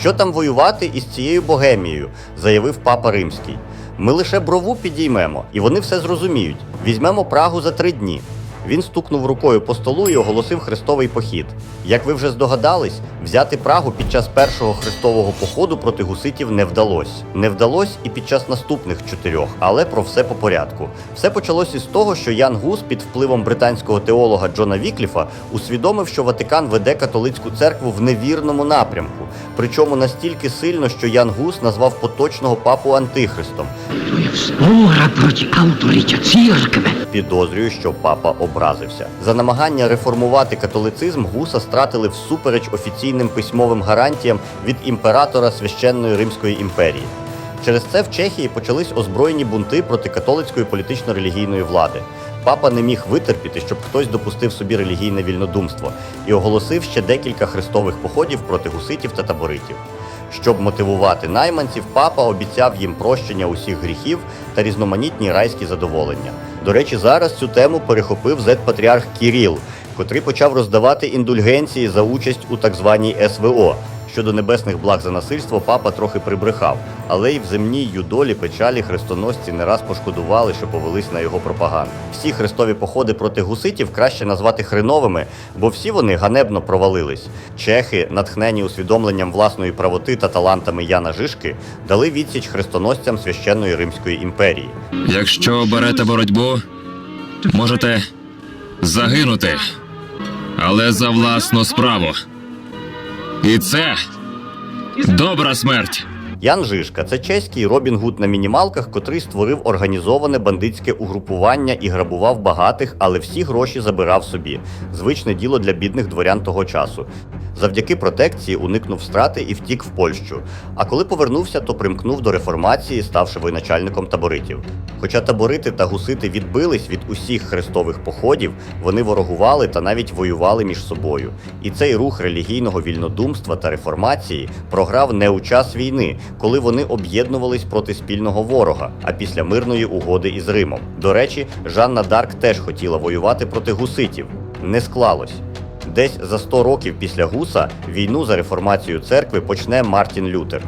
Що там воювати із цією богемією, заявив папа римський. Ми лише брову підіймемо, і вони все зрозуміють. Візьмемо Прагу за три дні. Він стукнув рукою по столу і оголосив хрестовий похід. Як ви вже здогадались, взяти Прагу під час першого хрестового походу проти гуситів не вдалося. Не вдалося і під час наступних чотирьох, але про все по порядку. Все почалось із того, що Ян Гус під впливом британського теолога Джона Вікліфа усвідомив, що Ватикан веде католицьку церкву в невірному напрямку, причому настільки сильно, що Ян Гус назвав поточного папу антихристом. To je vzpoura proti autoritě Підозрюю, що папа образився. За намагання реформувати католицизм гуса стратили всупереч офіційним письмовим гарантіям від імператора священної Римської імперії. Через це в Чехії почались озброєні бунти проти католицької політично-релігійної влади. Папа не міг витерпіти, щоб хтось допустив собі релігійне вільнодумство, і оголосив ще декілька хрестових походів проти гуситів та таборитів. Щоб мотивувати найманців, папа обіцяв їм прощення усіх гріхів та різноманітні райські задоволення. До речі, зараз цю тему перехопив зет-патріарх Кіріл, котрий почав роздавати індульгенції за участь у так званій СВО. Щодо небесних благ за насильство папа трохи прибрехав, але й в земній юдолі печалі хрестоносці не раз пошкодували, що повелись на його пропаганду. Всі хрестові походи проти гуситів краще назвати хреновими, бо всі вони ганебно провалились. Чехи, натхнені усвідомленням власної правоти та талантами Яна Жишки, дали відсіч хрестоносцям священної Римської імперії. Якщо оберете боротьбу, можете загинути, але за власну справу. І це добра смерть. Ян Жишка це чеський Робін Гуд на мінімалках, котрий створив організоване бандитське угрупування і грабував багатих, але всі гроші забирав собі. Звичне діло для бідних дворян того часу. Завдяки протекції уникнув страти і втік в Польщу. А коли повернувся, то примкнув до реформації, ставши воєначальником таборитів. Хоча таборити та гусити відбились від усіх хрестових походів, вони ворогували та навіть воювали між собою. І цей рух релігійного вільнодумства та реформації програв не у час війни, коли вони об'єднувались проти спільного ворога, а після мирної угоди із Римом. До речі, Жанна Дарк теж хотіла воювати проти гуситів. Не склалось. Десь за 100 років після Гуса війну за реформацію церкви почне Мартін Лютер.